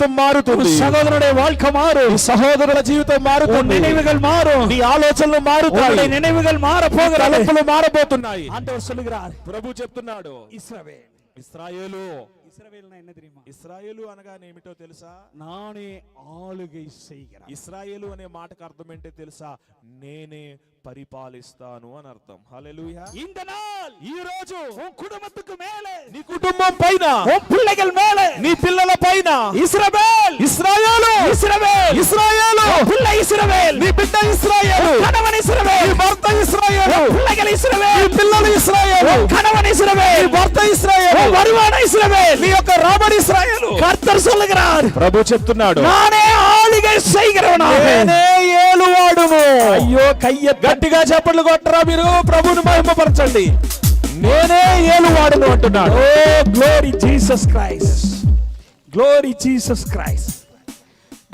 జీవితం మారుతుంది சகோதரனுடைய வாழ்க்கை மாறும் నీ సహోదరుల జీవితం உன் మారుతుంది நினைவுகள் மாறும் నీ ఆలోచనలు உங்களுடைய మారుతాయి நினைவுகள் மாற போகிறது తలపులు మారబోతున్నాయి ஆண்டவர் சொல்லுகிறார் ప్రభు చెప్తున్నాడు இஸ்ரவேல் ఇస్రాయేలు இஸ்ரவேல்னா என்ன தெரியுமா ఇస్రాయేలు అనగా ఏమిటో తెలుసా நானே ஆளுகை செய்கிறேன் ఇస్రాయేలు అనే మాటకు అర్థం ఏంటో తెలుసా నేనే పరిపాలిస్తాను అని అర్థం హల్లెలూయా இந்த நாள் ఈ రోజు உன் குடும்பத்துக்கு மேலே నీ కుటుంబం పైన உன் பிள்ளைகள் மேலே నీ పిల్లల పైన இஸ்ரவேல் ఇస్రాయేలు இஸ்ரவேல் ఇస్రాయేలు பிள்ளை இஸ்ரவேல் నీ బిడ్డ ఇస్రాయేలు கணவன் నీ இஸ்ரவேல் భర్త ఇస్రాయేలు பிள்ளைகள் నీ இஸ்ரவேல் పిల్లలు ఇస్రాయేలు கணவன் నీ இஸ்ரவேல் భర్త ఇస్రాయేలు வருவான இஸ்ரவேல் నీ యొక్క రాబడి ఇస్రాయేలు கர்த்தர் சொல்லுகிறார் ప్రభు చెప్తున్నాడు நானே ஆளுகை செய்கிறவனாக నేనే ఏలువాడును అయ్యో కయ్య గట్టిగా చెప్పట్లు కొట్టరా మీరు ప్రభుని మహిమపరచండి నేనే ఏలువాడును అంటున్నాడు O glory Jesus Christ glory Jesus Christ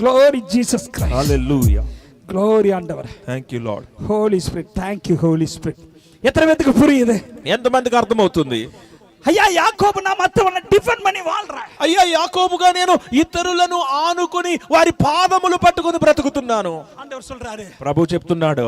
glory Jesus Christ hallelujah glory ஆண்டவர் thank you Lord Holy Spirit thank you Holy Spirit எத்தனை பேத்துக்கு புரியுது ఎంతమందికి అర్థమవుతుంది అయ్యా యాకోబు నా మతం అన్న డిఫెండ్ మనీ వాళ్ళరా. అయ్యా యాకోబుగా నేను ఇతరులను ఆనుకుని వారి పాదములు పట్టుకుని బ్రతుకుతున్నాను. ప్రభు చెప్తున్నాడు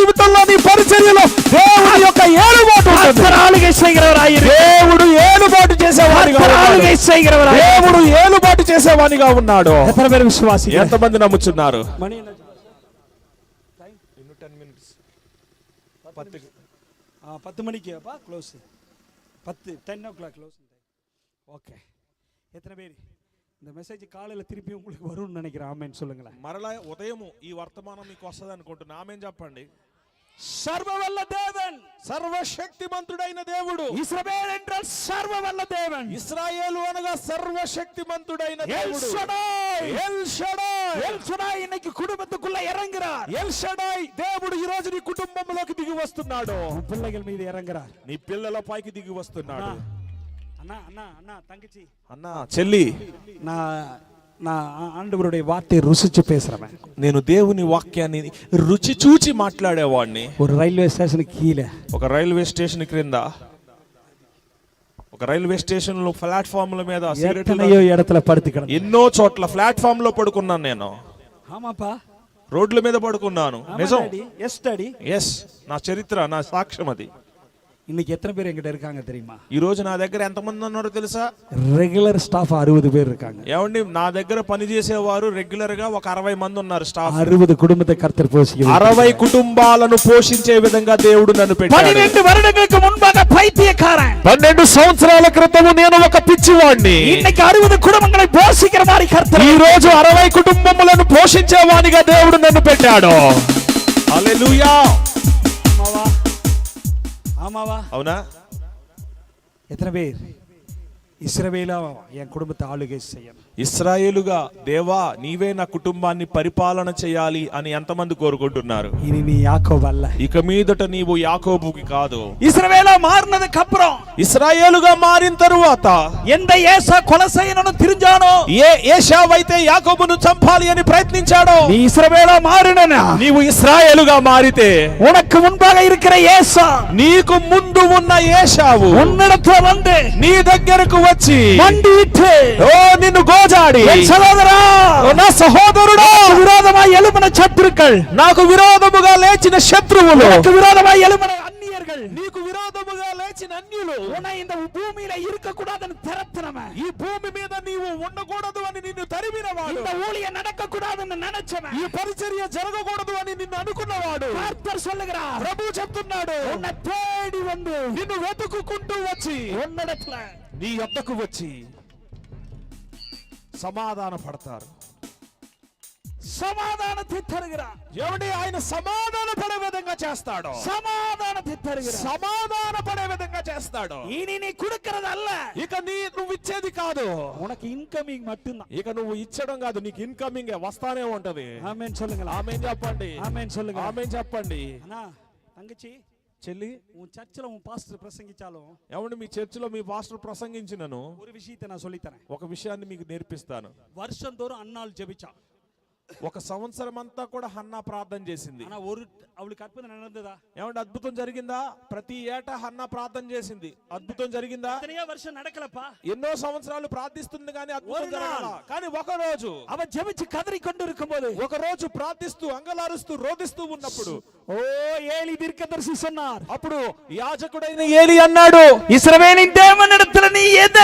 జీవితంలో నీ పరిచర్యలో దేవుడి యొక్క ఏలుబాటు ఉంటుంది கர்த்தர் ஆளுகை செய்கிறவராயிரு దేవుడు ఏలుబాటు చేసేవాడిగా கர்த்தர் ఉన్నాడు. ஆளுகை செய்கிறவராயிரு దేవుడు ఏలుబాటు చేసేవాడిగా ఉన్నాడు எத்தனை பேர் விசுவாசி ఎంతమంది నమ్ముచున్నారు மணி என்ன ஆ, பத்து மணிக்கு அப்பா க்ளோஸ் பத்து ten o'clock close okay எத்தனை பேர் இந்த மெசேஜ் காலையில் திருப்பி உங்களுக்கு வரும்னு நினைக்கிறேன் ஆமேன்னு சொல்லுங்களேன் మరలా ఉదయం ఈ వర్తమానం మీకు వస్తుంది అనుకుంటున్నా ఆమె చెప్పండి சர்வ வல்ல தேவன் సర్వశక్తిమంతుడైన దేవుడు இஸ்ரவேல் என்றால் சர்வ வல்ல தேவன் ఇస్రాయేలు అనగా సర్వశక్తిమంతుడైన எல் దేవుడు Shaddai El Shaddai El Shaddai இன்னைக்கு குடும்பத்துக்குள்ள இறங்குறார் ఎల్ షడాయ్ దేవుడు ఈ రోజు నీ కుటుంబంలోకి దిగి వస్తున్నాడు உன் பிள்ளைகள் மீது இறங்குறார் నీ పిల్లల పైకి దిగి వస్తున్నాడు அண்ணா அண்ணா அண்ணா தங்கச்சி అన్నా చెల్లి நான் நான் ஆ- ஆண்டவருடைய வார்த்தையை ருசிச்சு பேசுறவன் నేను దేవుని వాక్యాన్ని రుచి చూచి మాట్లాడేవాడిని. రైల్వే స్టేషన్ కీలే. ఒక రైల్వే స్టేషన్ క్రింద. ఒక రైల్వే స్టేషన్లో ప్లాట్ఫామ్ల మీద ఎడతల ఎత్తனையோ ఎన్నో చోట్ల ప్లాట్ఫామ్లో పడుకున్నాను నేను. రోడ్ల మీద పడుకున్నాను. నిజం. ఎస్ నా చరిత్ర నా సాక్ష్యం అది. இன்னைக்கு எத்தனை பேர் எங்கிட்ட இருக்காங்க தெரியுமா ఈ రోజు నా దగ్గర ఎంతమంది ఉన్నారో తెలుసా ரெகுலர் ஸ்டாஃப் அறுபது பேர் இருக்காங்க ఏమండి నా దగ్గర పనిచేసేవారు రెగ్యులర్ గా ఒక అరవై మంది ఉన్నారు స్టాఫ్ அறுபது குடும்பத்தை கர்த்தர் போஷிக்க అరవై కుటుంబాలను పోషించే విధంగా దేవుడు నన్ను పెట్టాడు பன்னிரெண்டு வருடங்களுக்கு முன்பாக பைத்தியக்காரன் పన్నెండు సంవత్సరాల క్రితము నేను ఒక పిచ్చివాడిని இன்னைக்கு அறுபது குடும்பங்களை போஷிக்கிற மாதிரி கர்த்தர் ఈ రోజు అరవై కుటుంబములను పోషించేవానిగా దేవుడు నన్ను పెట్టాడు హల్లెలూయా ஆமாவா ஆமாவா அவனா எத்தனை பேர் இஸ்ரவேலா என் குடும்பத்தை ஆளுகை செய்யணும் ఇస్రాయేలుగా దేవా నీవే నా కుటుంబాన్ని పరిపాలన చేయాలి అని ఎంతమంది కోరుకుంటున్నారు இனி நீ யாக்கோபு அல்ல ఇక మీదట నీవు యాకోబుకి కాదు இஸ்ரவேலா மாறினதுக்கு அப்புறம் ఇస్రాయేలుగా మారిన తరువాత எந்த ஏசா கொலை செய்யணும்னு தெரிஞ்சானோ ఏ ఏషావైతే యాకోబును చంపాలి అని ప్రయత్నించాడో நீ இஸ்ரவேலா மாறினா నీవు ఇస్రాయేలుగా మారితే உனக்கு முன்பாக இருக்கிற ஏசா నీకు ముందు ఉన్న ఏషావు உன்னிடத்துல வந்து నీ దగ్గరకు వచ్చి மண்டிட்டு ఓ నిన్ను గోజాడి என் சகோதரா ఓ నా సహోదరుడా விரோதமாய் எழுப்பின சத்துருக்கள் నాకు విరోధముగా లేచిన శత్రువులు உனக்கு விரோதமாய் எழுப்பின அந்நியர்கள் నీకు విరోధముగా లేచిన అన్యులు உன்னை இந்த பூமியில இருக்க கூடாதுன்னு திறத்தினவன் ఈ భూమి మీద నీవు ఉండకూడదు అని నిన్ను తరిమినవాడు இந்த ஊழியம் நடக்க கூடாதுன்னு நினைச்சவன் ఈ పరిచర్య జరగకూడదు అని నిన్ను అనుకున్నవాడు கர்த்தர் சொல்லுகிறார் ప్రభు చెప్తున్నాడు உன்னை தேடி வந்து నిన్ను వెతుకుకుంటూ వచ్చి உன்னிடத்துல నీ యొద్దకు వచ్చి సమాధాన పడతారు சமாதானத்தை தருகிறார் ఏమండి ఆయన సమాధాన పడే విధంగా చేస్తాడు சமாதானத்தை தருகிறார் సమాధాన పడే విధంగా చేస్తాడు இனி நீ கொடுக்கறது அல்ல ఇక నీ నువ్వు ఇచ్చేది కాదు உனக்கு ఇన్కమింగ్ மட்டும்தான் ఇక నువ్వు ఇచ్చడం కాదు నీకు ఇన్కమింగ్ వస్తానే ఉంటది ஆமென் சொல்லுங்களா ఆమె చెప్పండి ஆமென் சொல்லுங்க ఆమె చెప్పండి அண்ணா தங்கச்சி చెల్లి உன் சர்ச்சில் உன் பாஸ்டர் பிரசங்கிச்சாலும் ఏమండి మీ చర్చిలో మీ పాస్టర్ ప్రసంగించినను ஒரு விஷயத்தை நான் சொல்லித்தரேன் ఒక విషయాన్ని మీకు నేర్పిస్తాను வருஷந்தோறும் அன்னாள் ஜெபிச்சா ఒక సంవత్సరం అంతా కూడా హన్నా ప్రార్థన చేసింది. ఏమంటే అద్భుతం జరిగిందా? ప్రతి ఏటా హన్న ప్రార్థన చేసింది. అద్భుతం జరిగిందా? వర్షం வருஷம் ఎన్నో సంవత్సరాలు ప్రార్థిస్తుంది కానీ అద్భుతం కానీ ఒక రోజు అవ జమిచి కదరి கொண்டு ఒక రోజు ప్రార్థిస్తూ అంగలారుస్తూ రోధిస్తూ ఉన్నప్పుడు ఓ ఏలి தீர்க்கதரிசி దర్శిస్తున్నారు అప్పుడు యాజకుడైన ఏలి అన్నాడు இஸ்ரவேலின் தேவனிடத்துல நீ எதை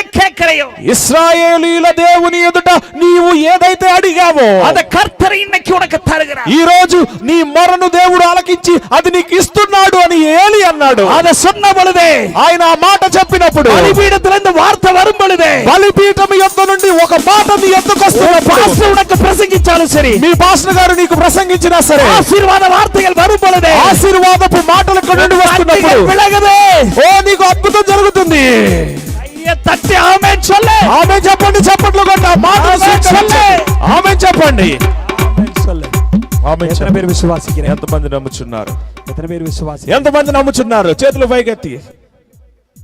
ఇస్రాయేలీల దేవుని ఎదుట నీవు ఏదైతే అడిగావో అద கர்த்தர் ఈ రోజు నీ మొరను దేవుడు ఆలకించి అది నీకు ఇస్తున్నాడు అని ఏలి అన్నాడు. అది సున్న బలుదే ఆయన ఆ మాట చెప్పినప్పుడు బలిపీఠతులందు వార్త వరం బలుదే బలిపీఠం యొక్క నుండి ఒక మాట నీ ఎత్తుకొస్తున్న ఉనకు ప్రసంగించాలి సరే. మీ పాస్టర్ గారు నీకు ప్రసంగించినా సరే ఆశీర్వాద వార్తలు వరం బలుదే ఆశీర్వాదపు మాటలు నుండి వస్తున్నప్పుడు విలగదే ఓ నీకు అద్భుతం జరుగుతుంది. తట్టి ఆమె చల్లే. ఆమె చెప్పండి చెప్పట్లు కొట్ట. మాట చల్లే. ఆమెన్ స్వీకరించండి. చెప్పండి. ఆమె చెప్పండి ஆமென் சொல்லு ఆమె எத்தனை பேர் விசுவாசிக்கிறேன் ఎంతమంది నమ్ముచున్నారు எத்தனை பேர் விசுவாசி ఎంతమంది నమ్ముచున్నారు చేతులు పైకెత్తి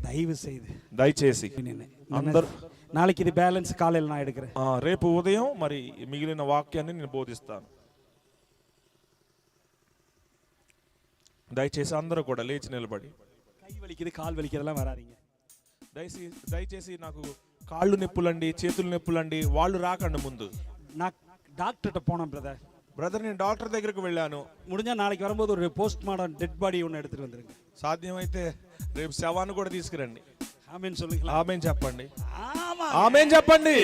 தயவு செய்து దయచేసి అందరూ நாளைக்கு இது பேலன்ஸ் காலையில் நான் எடுக்கிறேன் ఆ, రేపు ఉదయం మరి మిగిలిన వాక్యాన్ని నేను బోధిస్తాను దయచేసి అందరూ కూడా లేచి నిలబడి கை வலிக்குது கால் வலிக்குதெல்லாம் வராதீங்க దయచేసి దయచేసి నాకు కాళ్ళు నొప్పులండి చేతులు నొప్పులండి వాళ్ళు రాకండి ముందు நான் டாக்டர்கிட்ட போனேன் பிரதர் బ్రదర్ నేను డాక్టర్ దగ్గరకు వెళ్ళాను முடிஞ்சா நாளைக்கு வரும்போது ஒரு போஸ்ட் மார்டம் டெட் பாடி ஒன்று எடுத்துட்டு வந்துருங்க సాధ్యమైతే రేపు శవాన్ని కూడా తీసుకురండి ஆமென் சொல்லுங்களா ఆమెన్ చెప్పండి ஆமா ఆమెన్ చెప్పండి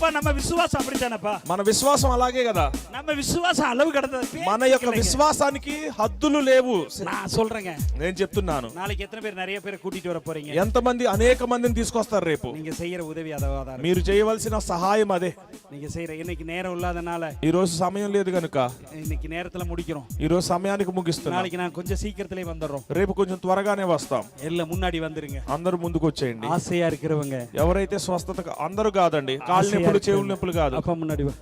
ஐயோ. அப்பா நம்ம விசுவாசம் அப்படித்தானப்பா మన విశ్వాసం అలాగే కదా நம்ம விசுவாசம் அளவு கடந்தது మన యొక్క విశ్వాసానికి హద్దులు లేవు நான் சொல்றேங்க నేను చెప్తున్నాను நாளைக்கு எத்தனை பேர் நிறைய பேரை கூட்டிட்டு வர போறீங்க ఎంతమంది అనేక మందిని తీసుకొస్తారు రేపు நீங்க செய்யற உதவி அதாவது మీరు చేయవలసిన సహాయం అదే நீங்க செய்யற இன்னைக்கு நேரம் இல்லாதனால ఈ రోజు సమయం లేదు కనుక இன்னைக்கு நேரத்துல முடிக்கிறோம் ఈ రోజు సమయానికి ముగిస్తున్నా நாளைக்கு நான் கொஞ்சம் சீக்கிரத்திலே வந்துடுறோம் రేపు కొంచెం త్వరగానే వస్తాం எல்லாம் முன்னாடி வந்துருங்க అందరూ ముందుకు వచ్చేయండి ஆசையா இருக்கிறவங்க ఎవరైతే స్వస్థత కా- అందరూ కాదండి కాళ్ళు నొప్పులు చెవులు నొప్పులు కాదు. అపమున్నడివా